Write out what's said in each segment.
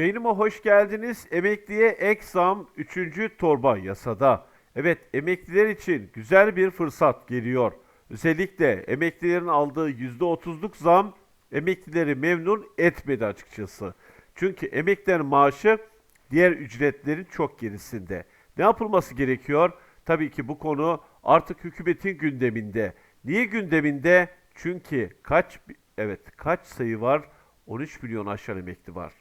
Yayınıma hoş geldiniz. Emekliye ek zam 3. torba yasada. Evet, emekliler için güzel bir fırsat geliyor. Özellikle emeklilerin aldığı %30'luk zam emeklileri memnun etmedi açıkçası. Çünkü emeklilerin maaşı diğer ücretlerin çok gerisinde. Ne yapılması gerekiyor? Tabii ki bu konu artık hükümetin gündeminde. Niye gündeminde? Çünkü kaç evet kaç sayı var? 13 milyon aşağı emekli var.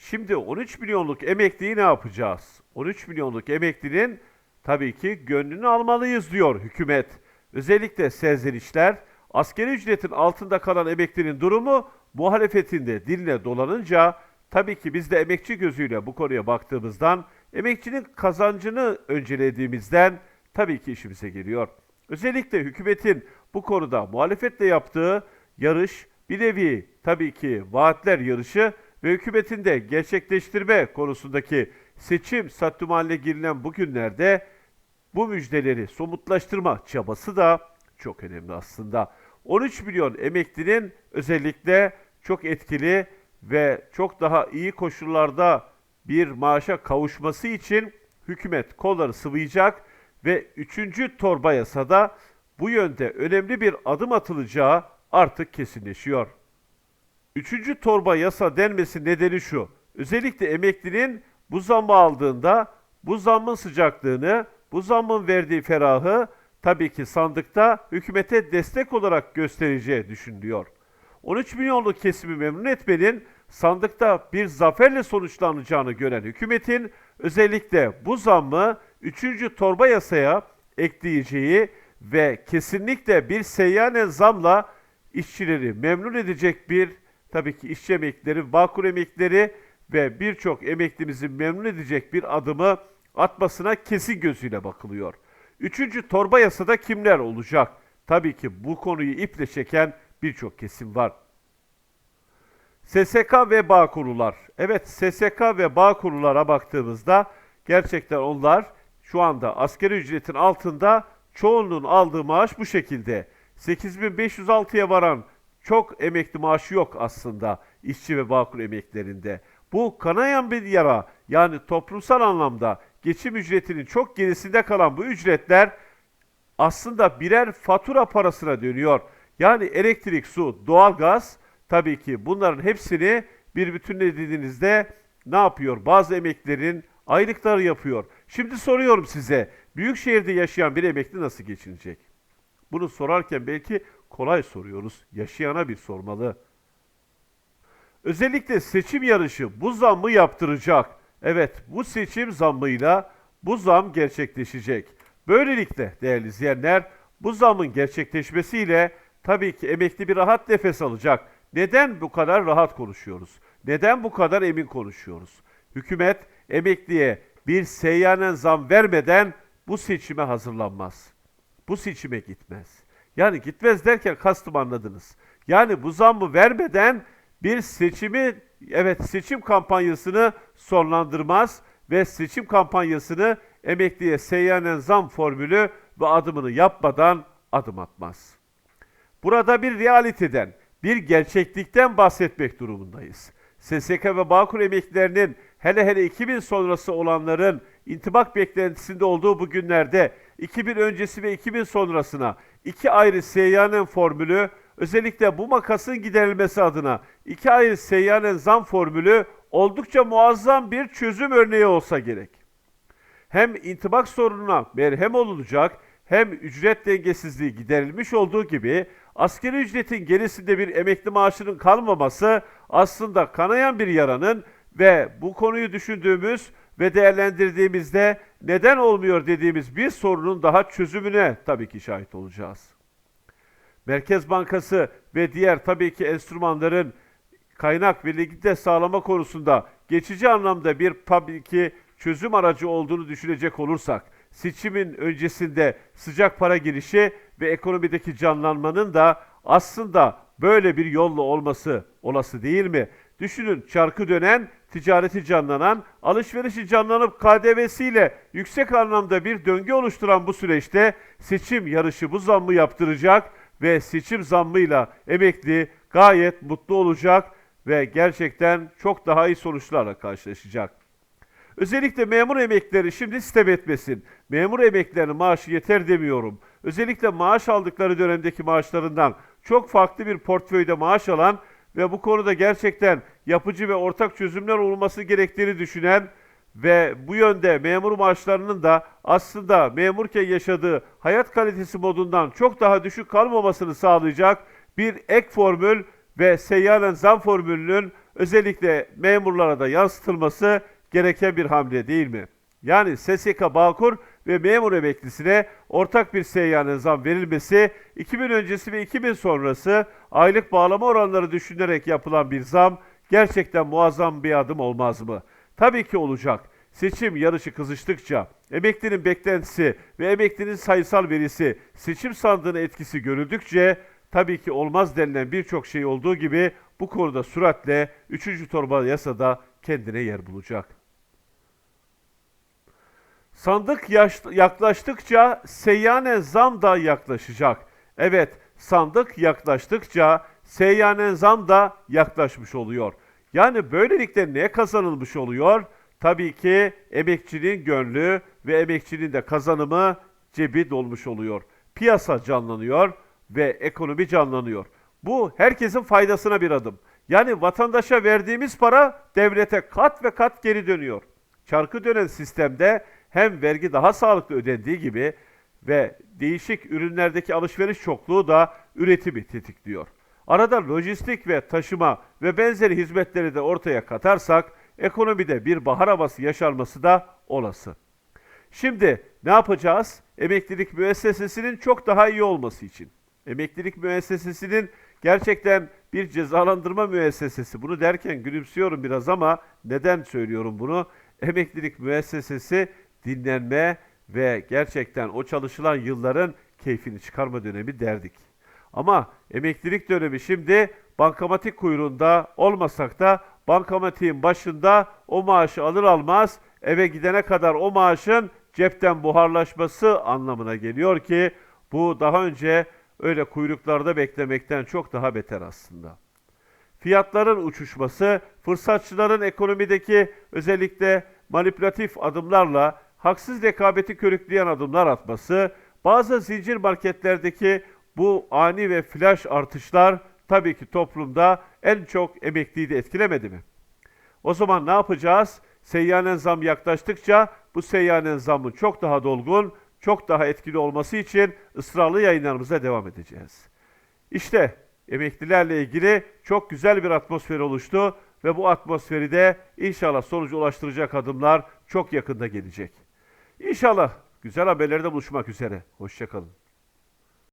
Şimdi 13 milyonluk emekliyi ne yapacağız? 13 milyonluk emeklinin tabii ki gönlünü almalıyız diyor hükümet. Özellikle serzenişler, askeri ücretin altında kalan emeklinin durumu muhalefetin de diline dolanınca tabii ki biz de emekçi gözüyle bu konuya baktığımızdan emekçinin kazancını öncelediğimizden tabii ki işimize geliyor. Özellikle hükümetin bu konuda muhalefetle yaptığı yarış bir nevi tabii ki vaatler yarışı ve hükümetin gerçekleştirme konusundaki seçim sattım haline girilen bu günlerde bu müjdeleri somutlaştırma çabası da çok önemli aslında. 13 milyon emeklinin özellikle çok etkili ve çok daha iyi koşullarda bir maaşa kavuşması için hükümet kolları sıvayacak ve 3. torba yasada bu yönde önemli bir adım atılacağı artık kesinleşiyor. Üçüncü torba yasa denmesi nedeni şu. Özellikle emeklinin bu zammı aldığında bu zammın sıcaklığını, bu zammın verdiği ferahı tabii ki sandıkta hükümete destek olarak göstereceği düşünülüyor. 13 milyonluk kesimi memnun etmenin sandıkta bir zaferle sonuçlanacağını gören hükümetin özellikle bu zammı 3. torba yasaya ekleyeceği ve kesinlikle bir seyyanen zamla işçileri memnun edecek bir tabii ki işçi emeklileri, Bağkur emeklileri ve birçok emeklimizi memnun edecek bir adımı atmasına kesin gözüyle bakılıyor. Üçüncü torba yasada kimler olacak? Tabii ki bu konuyu iple çeken birçok kesim var. SSK ve Bağkurlular. Evet SSK ve Bağkurlulara baktığımızda gerçekten onlar şu anda asgari ücretin altında çoğunluğun aldığı maaş bu şekilde. 8506'ya varan çok emekli maaşı yok aslında işçi ve bağkur emeklerinde. Bu kanayan bir yara yani toplumsal anlamda geçim ücretinin çok gerisinde kalan bu ücretler aslında birer fatura parasına dönüyor. Yani elektrik, su, doğalgaz tabii ki bunların hepsini bir bütünlediğinizde ne yapıyor? Bazı emeklerin aylıkları yapıyor. Şimdi soruyorum size, büyük şehirde yaşayan bir emekli nasıl geçinecek? Bunu sorarken belki kolay soruyoruz. Yaşayana bir sormalı. Özellikle seçim yarışı bu zammı yaptıracak. Evet, bu seçim zammıyla bu zam gerçekleşecek. Böylelikle değerli izleyenler, bu zamın gerçekleşmesiyle tabii ki emekli bir rahat nefes alacak. Neden bu kadar rahat konuşuyoruz? Neden bu kadar emin konuşuyoruz? Hükümet emekliye bir seyyanen zam vermeden bu seçime hazırlanmaz. Bu seçime gitmez. Yani gitmez derken kastım anladınız. Yani bu zammı vermeden bir seçimi, evet seçim kampanyasını sonlandırmaz ve seçim kampanyasını emekliye seyyanen zam formülü ve adımını yapmadan adım atmaz. Burada bir realiteden, bir gerçeklikten bahsetmek durumundayız. SSK ve Bağkur emeklilerinin hele hele 2000 sonrası olanların intibak beklentisinde olduğu bu günlerde 2000 öncesi ve 2000 sonrasına iki ayrı seyyanen formülü özellikle bu makasın giderilmesi adına iki ayrı seyyanen zam formülü oldukça muazzam bir çözüm örneği olsa gerek. Hem intibak sorununa merhem olunacak hem ücret dengesizliği giderilmiş olduğu gibi askeri ücretin gerisinde bir emekli maaşının kalmaması aslında kanayan bir yaranın ve bu konuyu düşündüğümüz ve değerlendirdiğimizde neden olmuyor dediğimiz bir sorunun daha çözümüne tabii ki şahit olacağız. Merkez Bankası ve diğer tabii ki enstrümanların kaynak ve likidite sağlama konusunda geçici anlamda bir tabii ki çözüm aracı olduğunu düşünecek olursak, seçimin öncesinde sıcak para girişi ve ekonomideki canlanmanın da aslında böyle bir yolla olması olası değil mi? Düşünün çarkı dönen, ticareti canlanan, alışverişi canlanıp KDV'siyle yüksek anlamda bir döngü oluşturan bu süreçte seçim yarışı bu zammı yaptıracak ve seçim zammıyla emekli gayet mutlu olacak ve gerçekten çok daha iyi sonuçlarla karşılaşacak. Özellikle memur emeklileri şimdi sistem etmesin. Memur emeklilerinin maaşı yeter demiyorum. Özellikle maaş aldıkları dönemdeki maaşlarından çok farklı bir portföyde maaş alan ve bu konuda gerçekten yapıcı ve ortak çözümler olması gerektiğini düşünen ve bu yönde memur maaşlarının da aslında memurken yaşadığı hayat kalitesi modundan çok daha düşük kalmamasını sağlayacak bir ek formül ve seyyanen zam formülünün özellikle memurlara da yansıtılması gereken bir hamle değil mi? Yani SSK Bağkur ve memur emeklisine ortak bir seyyanen zam verilmesi 2000 öncesi ve 2000 sonrası aylık bağlama oranları düşünerek yapılan bir zam gerçekten muazzam bir adım olmaz mı? Tabii ki olacak. Seçim yarışı kızıştıkça emeklinin beklentisi ve emeklinin sayısal verisi seçim sandığının etkisi görüldükçe tabii ki olmaz denilen birçok şey olduğu gibi bu konuda süratle 3. torba yasada kendine yer bulacak. Sandık yaklaştıkça seyyanen zam da yaklaşacak. Evet, sandık yaklaştıkça seyyanen zam da yaklaşmış oluyor. Yani böylelikle ne kazanılmış oluyor? Tabii ki emekçinin gönlü ve emekçinin de kazanımı cebi dolmuş oluyor. Piyasa canlanıyor ve ekonomi canlanıyor. Bu herkesin faydasına bir adım. Yani vatandaşa verdiğimiz para devlete kat ve kat geri dönüyor. Çarkı dönen sistemde hem vergi daha sağlıklı ödendiği gibi ve değişik ürünlerdeki alışveriş çokluğu da üretimi tetikliyor. Arada lojistik ve taşıma ve benzeri hizmetleri de ortaya katarsak ekonomide bir bahar havası yaşanması da olası. Şimdi ne yapacağız? Emeklilik müessesesinin çok daha iyi olması için. Emeklilik müessesesinin gerçekten bir cezalandırma müessesesi. Bunu derken gülümsüyorum biraz ama neden söylüyorum bunu? Emeklilik müessesesi dinlenme ve gerçekten o çalışılan yılların keyfini çıkarma dönemi derdik. Ama emeklilik dönemi şimdi bankamatik kuyruğunda olmasak da bankamatiğin başında o maaşı alır almaz eve gidene kadar o maaşın cepten buharlaşması anlamına geliyor ki bu daha önce öyle kuyruklarda beklemekten çok daha beter aslında. Fiyatların uçuşması, fırsatçıların ekonomideki özellikle manipülatif adımlarla haksız rekabeti körükleyen adımlar atması, bazı zincir marketlerdeki bu ani ve flash artışlar tabii ki toplumda en çok emekliyi de etkilemedi mi? O zaman ne yapacağız? Seyyanen zam yaklaştıkça bu seyyanen zamın çok daha dolgun, çok daha etkili olması için ısrarlı yayınlarımıza devam edeceğiz. İşte emeklilerle ilgili çok güzel bir atmosfer oluştu ve bu atmosferi de inşallah sonuca ulaştıracak adımlar çok yakında gelecek. İnşallah güzel haberlerde buluşmak üzere. Hoşçakalın.